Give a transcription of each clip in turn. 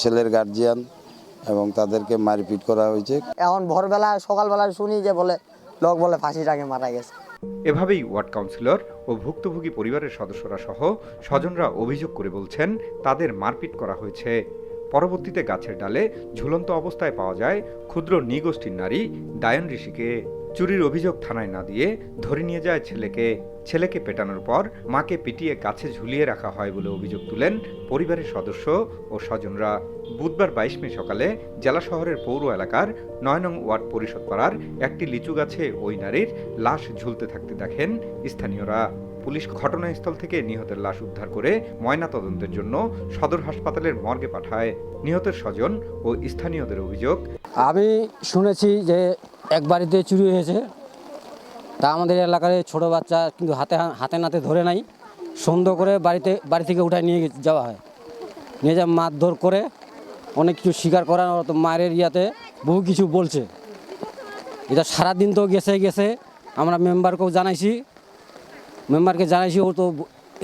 ছেলের গার্জিয়ান এবং তাদেরকে মারপিট করা হয়েছে। এখন ভোরবেলা সকালবেলায় শুনি যে বলে লোক বলে ফাঁসিটাকে মারা গেছে। এভাবেই ওয়ার্ড কাউন্সিলর ও ভুক্তভোগী পরিবারের সদস্যরা সহ স্বজনরা অভিযোগ করে বলছেন তাদের মারপিট করা হয়েছে। পরবর্তীতে গাছের ডালে ঝুলন্ত অবস্থায় পাওয়া যায় ক্ষুদ্র নিগোষ্ঠীর নারী দায়ন ঋষিকে। চুরির অভিযোগ থানায় না দিয়ে ধরে নিয়ে যায় ছেলেকে। ছেলেকে পেটানোর পর মাকে পিটিয়ে গাছে ঝুলিয়ে রাখা হয় বলে অভিযোগ তুলেন পরিবারের সদস্য ও স্বজনরা। বুধবার বাইশ মে সকালে জেলা শহরের পৌর এলাকার নয় নং ওয়ার্ড পরিষদ পাড়ার একটি লিচু গাছে ওই নারীর লাশ ঝুলতে থাকতে দেখেন স্থানীয়রা। পুলিশ ঘটনাস্থল থেকে নিহতের লাশ উদ্ধার করে ময়না তদন্তের জন্য সদর হাসপাতালের মর্গে পাঠায়। নিহতের স্বজন ও স্থানীয়দের অভিযোগ আমি শুনেছি যে এক বাড়িতে চুরি হয়েছে। তা আমাদের এলাকার ছোট বাচ্চা কিন্তু হাতে হাতে নাতে ধরে নাই। সন্দেহ করে বাড়িতে, বাড়ি থেকে উঠায় নিয়ে যাওয়া হয়। নিয়ে যা মারধর করে, অনেক কিছু স্বীকার করা তো মায়ের ইয়াতে বহু কিছু বলছে। এটা সারাদিন তো গেছে গেছে। আমরা মেম্বারকেও জানাইছি। মেম্বারকে জানাইছি, ও তো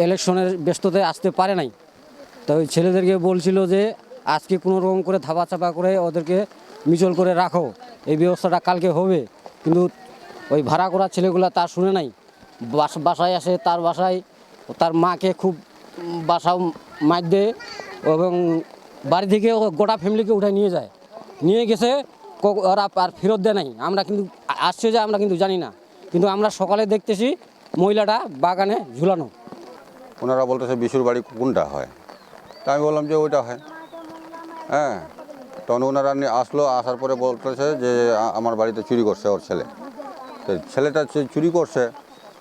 ইলেকশনের ব্যস্ততায় আসতে পারে নাই। তো ওই ছেলেদেরকে বলছিল যে, আজকে কোনো রকম করে ধাপা চাপা করে ওদেরকে মিচল করে রাখো, এই ব্যবস্থাটা কালকে হবে। কিন্তু ওই ভাড়া করা ছেলেগুলো তার শুনে নাই। বাস- বাসায় আসে, তার বাসায় তার মাকে খুব বাসাও মার দেয় এবং বাড়ি থেকে গোটা ফ্যামিলিকে উঠায় নিয়ে যায়। নিয়ে গেছে ওরা আর ফেরত দেয় নাই। আমরা কিন্তু আসছে যে আমরা কিন্তু জানি না। কিন্তু আমরা সকালে দেখতেছি মহিলাটা বাগানে ঝুলানো। ওনারা বলতেছে, বিশুর বাড়ি কোনটা হয়? তা আমি বললাম যে ওইটা হয়। হ্যাঁ। তখন ওনারা আসলো, আসার পরে বলতেছে যে আমার বাড়িতে চুরি করছে ওর ছেলে। তো ছেলেটা চুরি করছে,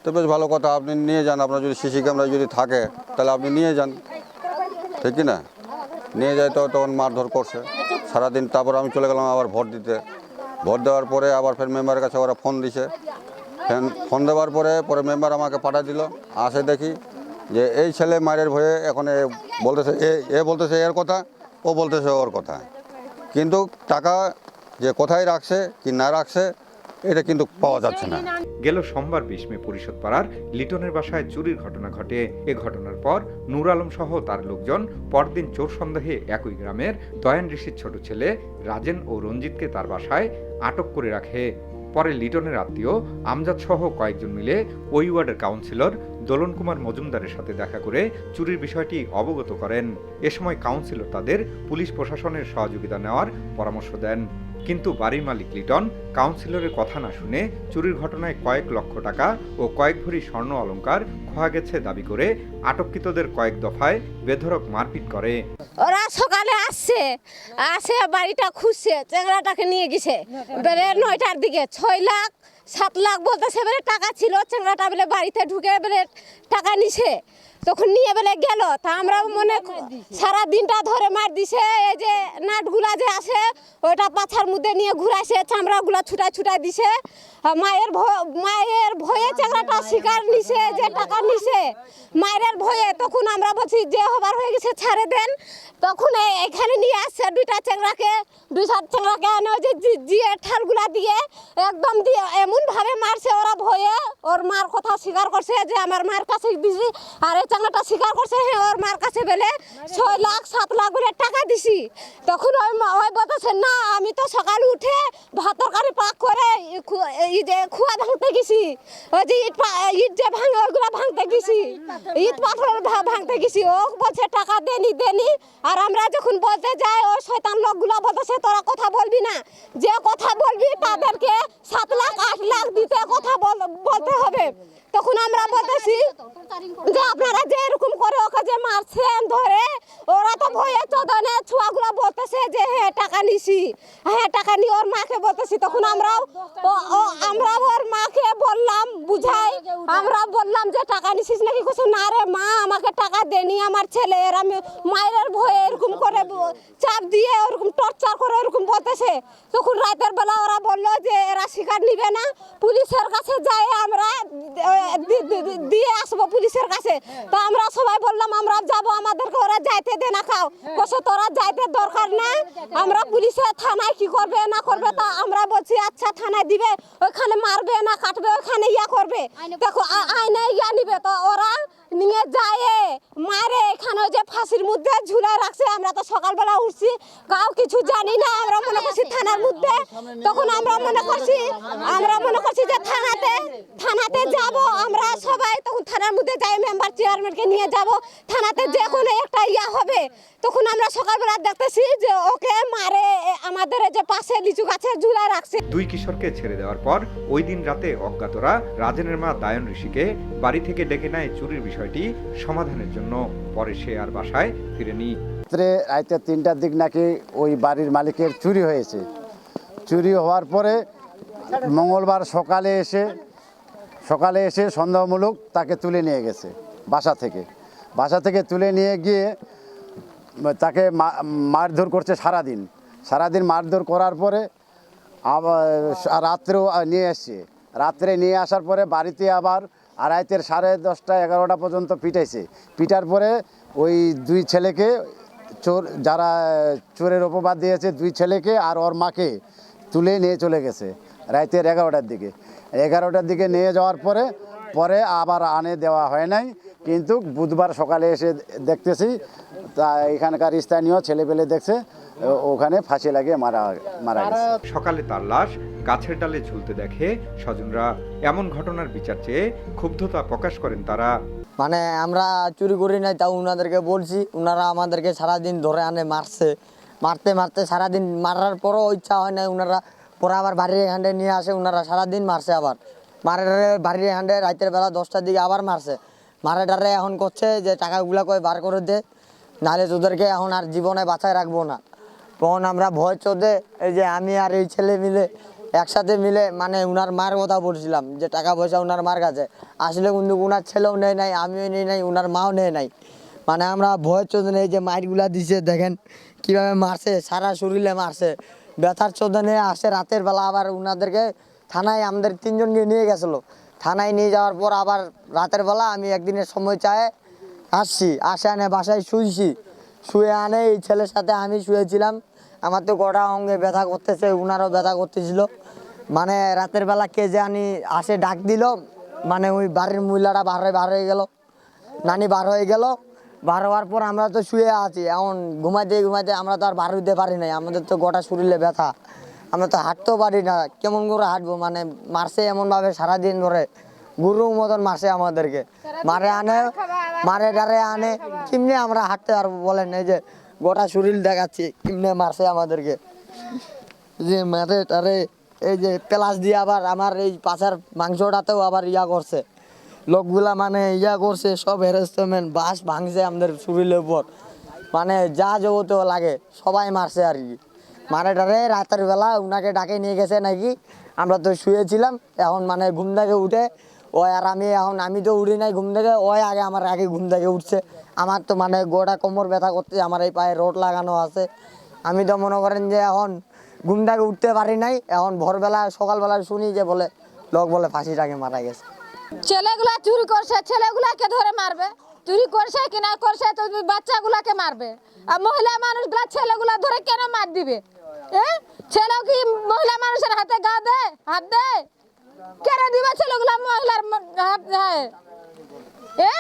তো বেশ ভালো কথা, আপনি নিয়ে যান, আপনার যদি সিসি ক্যামেরা যদি থাকে, তাহলে আপনি নিয়ে যান। ঠিক না? নিয়ে যায় তো তখন মারধর করছে। সারাদিন তারপর আমি চলে গেলাম আবার ভোট দিতে। ভোট দেওয়ার পরে আবার ফের মেম্বারের কাছে ওরা ফোন দিছে। ফ্যান ফোন দেওয়ার পরে পরে মেম্বার আমাকে পাঠা দিল। আসে দেখি যে, এই ছেলে মায়ের ভয়ে এখন এ বলতেছে এ বলতেছে এর কথা, ও বলতেছে ওর কথা। কিন্তু টাকা যে কোথায় রাখছে, কি না রাখছে, এটা কিন্তু পাওয়া যাচ্ছে না। গেল সোমবার বিশ মে পরিষদ পাড়ার লিটনের বাসায় চুরির ঘটনা ঘটে। এ ঘটনার পর নূর আলম সহ তার লোকজন পরদিন চোর সন্দেহে একই গ্রামের দয়ান ঋষির ছোট ছেলে রাজেন ও রঞ্জিতকে তার বাসায় আটক করে রাখে। পরে লিটনের আত্মীয় আমজাদ সহ কয়েকজন মিলে ওই ওয়ার্ডের কাউন্সিলর দোলন কুমার মজুমদারের সাথে দেখা করে চুরির বিষয়টি অবগত করেন। এ সময় কাউন্সিলর তাদের পুলিশ প্রশাসনের সহযোগিতা নেওয়ার পরামর্শ দেন। কিন্তু বাড়ির মালিক লিটন কাউন্সিলরের কথা না শুনে চুরির ঘটনায় কয়েক লক্ষ টাকা ও কয়েক ভরি স্বর্ণ অলংকার খোয়া গেছে দাবি করে আটককৃতদের কয়েক দফায় বেধরক মারপিট করে। ওরা সকালে আসছে, আসে বাড়িটা খুঁজছে, চেংড়াটাকে নিয়ে গেছে। বেড়ে নয়টার দিকে, ছয় লাখ, সাত লাখ বলতেছে টাকা ছিল, চেংড়াটা বেলে বাড়িতে ঢুকে বেলে টাকা নিছে। তখন নিয়ে বেলে গেল। তা আমরা মনে সারা দিনটা ধরে মার দিছে, এই যে নাটগুলা যে আছে, ওইটা পাথার মধ্যে নিয়ে ঘুরাইছে, চামড়াগুলা ছুটা ছুটা দিছে। মায়ের মায়ের ভয়ে চেংড়াটা শিকার নিছে, যে টাকা নিছে। মায়ের ভয়ে তখন আমরা বলছি, যে হবার হয়ে গেছে, ছাড়ে দেন। তখন এখানে নিয়ে আসছে দুইটা চেংড়াকে দুইটা চেংড়াকে এনে যে জিয়ে ঠালগুলা দিয়ে একদম দিয়ে এমন ভাবে মারছে, ওরা ভয়ে। ওর মার কথা স্বীকার করছে যে, আমার মার কাছে দিছি আর এই স্বীকার করছে ওর মার কাছে বেলে ছয় লাখ, সাত লাখ বলে টাকা দিছি। তখন ওই ওই বলতেছে, না, আমি তো সকালে উঠে ভাত তরকারি পাক করে ই খু- যে খুয়া ভাঙতে গেছি। ওই যে ইট ইট যে ভাঙে, ওইগুলো ভাঙতে গেছি। ইট পাথর ভাঙতে গেছি। ও বলছে, টাকা দেনি দেনি। আর আমরা যখন বলতে যাই, ও শয়তান লোকগুলো বলতেছে, তোরা কথা বলবি না। যে কথা বলবি, তাদেরকে সাত লাখ, আট লাখ দিতে কথা বল- বলতে হবে। তখন আমরা যে আপনারা যে এরকম করে ওকে যে মারছেন ধরে, ওরা তো ভয়ে চোদনে ছোয়াগুলো বলতেছে যে হ্যাঁ টাকা নিছি। হ্যাঁ টাকা নিয়ে ওর মাকে বলতেছি। তখন আমরাও আমরাও ওর মাকে বললাম, বুঝাই আমরা বললাম যে টাকা নিছিস নাকি? কিছু না রে মা আমাকে টাকা দেনি আমার ছেলে। এর আমি মায়ের ভয়ে এরকম করে চাপ দিয়ে ওরকম টর্চার করে ওরকম বলতেছে। তখন রাতের বেলা ওরা বলল যে এরা শিকার নিবে না। পুলিশের কাছে যাই আমরা দিয়ে আসব পুলিশের কাছে। তো আমরা সবাই বললাম আমরা যাব আমাদেরকে ওরা যাইতে দে না খাও। কোসে তোরা যাইতে দরকার না। আমরা পুলিশে থানায় কি করবে না করবে তা আমরা বলছি আচ্ছা থানায় দিবে ওইখানে মারবে না কাটবে ওইখানে ইয়া করবে। দেখো আ- আইনে ইয়া নিবে তো ওরা নিয়ে যায় মারে এখানে যে ফাঁসির মধ্যে ঝুলা রাখছে, আমরা তো সকালবেলা উঠছি। কাউ কিছু জানি না, আমরা মনে করছি থানার মধ্যে। তখন আমরা মনে করছি, আমরা মনে করছি যে থানাতে থানাতে যাব আমরা সবাই। তখন থানার মধ্যে যাই মেম্বার চেয়ারম্যানকে নিয়ে যাব। থানাতে যে কোনো একটা ইয়া হবে। তখন আমরা সকালবেলা দেখতেছি যে ওকে মারে আমাদের যে পাশে লিচু গাছে ঝুলা রাখছে। দুই কিশোরকে ছেড়ে দেওয়ার পর ওই দিন রাতে অজ্ঞাতরা রাজেনের মা দায়ন ঋষিকে বাড়ি থেকে ডেকে নেয় চুরির বিষয়টি সমাধানের জন্য। পরে সে আর বাসায় ফিরেনি। রাইতে তিনটার দিক নাকি ওই বাড়ির মালিকের চুরি হয়েছে। চুরি হওয়ার পরে মঙ্গলবার সকালে এসে সকালে এসে সন্দেহমূলক তাকে তুলে নিয়ে গেছে বাসা থেকে। বাসা থেকে তুলে নিয়ে গিয়ে তাকে মারধর করছে সারাদিন। সারাদিন মারধর করার পরে আবার রাত্রেও নিয়ে এসছে। রাত্রে নিয়ে আসার পরে বাড়িতে আবার আড়াইতের সাড়ে দশটা এগারোটা পর্যন্ত পিটাইছে। পিটার পরে ওই দুই ছেলেকে চোর যারা চোরের অপবাদ দিয়েছে, দুই ছেলেকে আর ওর মাকে তুলে নিয়ে চলে গেছে রাতের এগারোটার দিকে। এগারোটার দিকে নিয়ে যাওয়ার পরে পরে আবার আনে দেওয়া হয় নাই। কিন্তু বুধবার সকালে এসে দেখতেছি, তা এখানকার স্থানীয় ছেলেপেলে দেখছে ওখানে ফাঁসি লাগিয়ে মারা মারা গেছে। সকালে তার লাশ গাছের ডালে ঝুলতে দেখে স্বজনরা এমন ঘটনার বিচার চেয়ে ক্ষুব্ধতা প্রকাশ করেন তারা। মানে আমরা চুরি করি নাই তাও উনাদেরকে বলছি, উনারা আমাদেরকে সারাদিন ধরে আনে, মারছে। মারতে মারতে সারাদিন মারার পরও ইচ্ছা হয় না উনারা পরে আবার বাড়ির এখানে নিয়ে আসে, উনারা সারাদিন মারছে আবার। মারে বাড়ির এখানে রাতের বেলা দশটার দিকে আবার মারছে। মারে ডারে এখন করছে যে টাকাগুলা কয় বার করে দে, নাহলে তোদেরকে এখন আর জীবনে বাঁচায় রাখব না। তখন আমরা ভয় চোদে, এই যে আমি আর এই ছেলে মিলে একসাথে মিলে মানে উনার মার কথা বলছিলাম যে টাকা পয়সা উনার মার কাছে। আসলে কিন্তু উনার ছেলেও নেয় নাই, আমিও নেই নাই, উনার মাও নেয় নাই। মানে আমরা ভয়ের চোদনে এই যে মাইরগুলা দিছে, দেখেন কীভাবে মারছে, সারা শরীরে মারছে। ব্যথার চোদ্দ চোদনে আসে রাতের বেলা আবার উনাদেরকে থানায় আমাদের তিনজনকে নিয়ে গেছিল। থানায় নিয়ে যাওয়ার পর আবার রাতের বেলা আমি একদিনের সময় চায় আসছি, আসে আনে বাসায় শুইছি। শুয়ে আনে এই ছেলের সাথে আমি শুয়েছিলাম। আমার তো গোটা অঙ্গে ব্যথা করতেছে, উনারও ব্যথা করতেছিল। মানে রাতের বেলা কে যে আনি আসে ডাক দিল মানে ওই বাড়ির মহিলাটা বার হয়ে বার হয়ে গেল। নানি বার হয়ে গেল। বার হওয়ার পর আমরা তো শুয়ে আছি। এখন ঘুমাইতে ঘুমাইতে আমরা তো আর বার হইতে পারি নাই। আমাদের তো গোটা শরীরে ব্যথা। আমরা তো হাঁটতেও পারি না। কেমন করে হাঁটবো? মানে মারছে এমনভাবে সারাদিন ধরে। গুরু মতন মারছে আমাদেরকে। মারে আনে মারে ডারে আনে। কিমনে আমরা হাঁটতে পারব বলেন? এই যে গোটা শরীর দেখাচ্ছি কেমনে মারছে আমাদেরকে। যে মারে টারে এই যে প্লাস দিয়ে আবার আমার এই পাছার মাংসটাতেও আবার ইয়া করছে। লোকগুলা মানে ইয়া করছে, সব হ্যারাসমেন্ট বাস ভাঙছে আমাদের শরীরের উপর। মানে যা যাবতীয় লাগে, সবাই মারছে আর কি। মারে টারে রাতের বেলা ওনাকে ডাকে নিয়ে গেছে নাকি, আমরা তো শুয়েছিলাম, এখন মানে ঘুম থেকে উঠে, ওই আর আমি এখন, আমি তো উঠি নাই ঘুম থেকে, ওই আগে আমার আগে ঘুম থেকে উঠছে। আমার তো মানে গোটা কোমর ব্যথা করছে আমার এই পায়ে রোড লাগানো আছে। আমি তো মনে করেন যে এখন ঘুম থেকে উঠতে পারি নাই। এখন ভোরবেলা, সকালবেলা শুনি যে বলে, লোক বলে ফাঁসিটাকে মারা গেছে। ছেলেগুলা চুরি করছে, ছেলেগুলাকে ধরে মারবে। চুরি করছে কি না করছে, তো বাচ্চাগুলাকে মারবে। আর মহিলা মানুষগুলা ছেলেগুলা ধরে কেন মার দিবে? ছেলে কি মহিলা মানুষের হাতে গা দে হাত দে কেন দিবে ছেলেগুলা মহিলার হাত হ্যাঁ। এ?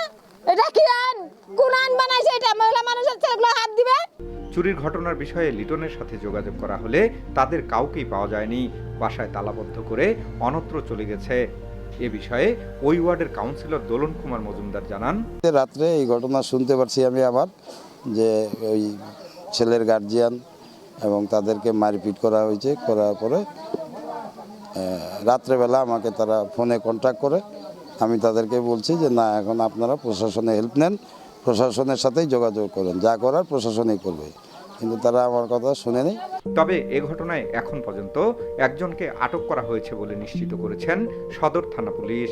এটা কি আইন কোন আইন বানাইছে এটা? মহিলা মানুষের ছেলেগুলা হাত দিবে? চুরির ঘটনার বিষয়ে লিটনের সাথে যোগাযোগ করা হলে তাদের কাউকেই পাওয়া যায়নি। বাসায় তালাবদ্ধ করে অন্যত্র চলে গেছে। এ বিষয়ে ওই ওয়ার্ডের কাউন্সিলর দোলন কুমার মজুমদার জানান রাত্রে এই ঘটনা শুনতে পারছি আমি আবার যে ওই ছেলের গার্জিয়ান এবং তাদেরকে মারপিট করা হয়েছে করার পরে রাত্রেবেলা আমাকে তারা ফোনে কন্ট্যাক্ট করে। আমি তাদেরকে বলছি যে, না, এখন আপনারা প্রশাসনে হেল্প নেন, প্রশাসনের সাথেই যোগাযোগ করেন। যা করার প্রশাসনই করবে। কিন্তু তারা আমার কথা শুনে নেই তবে এ ঘটনায় এখন পর্যন্ত একজনকে আটক করা হয়েছে বলে নিশ্চিত করেছেন সদর থানা পুলিশ।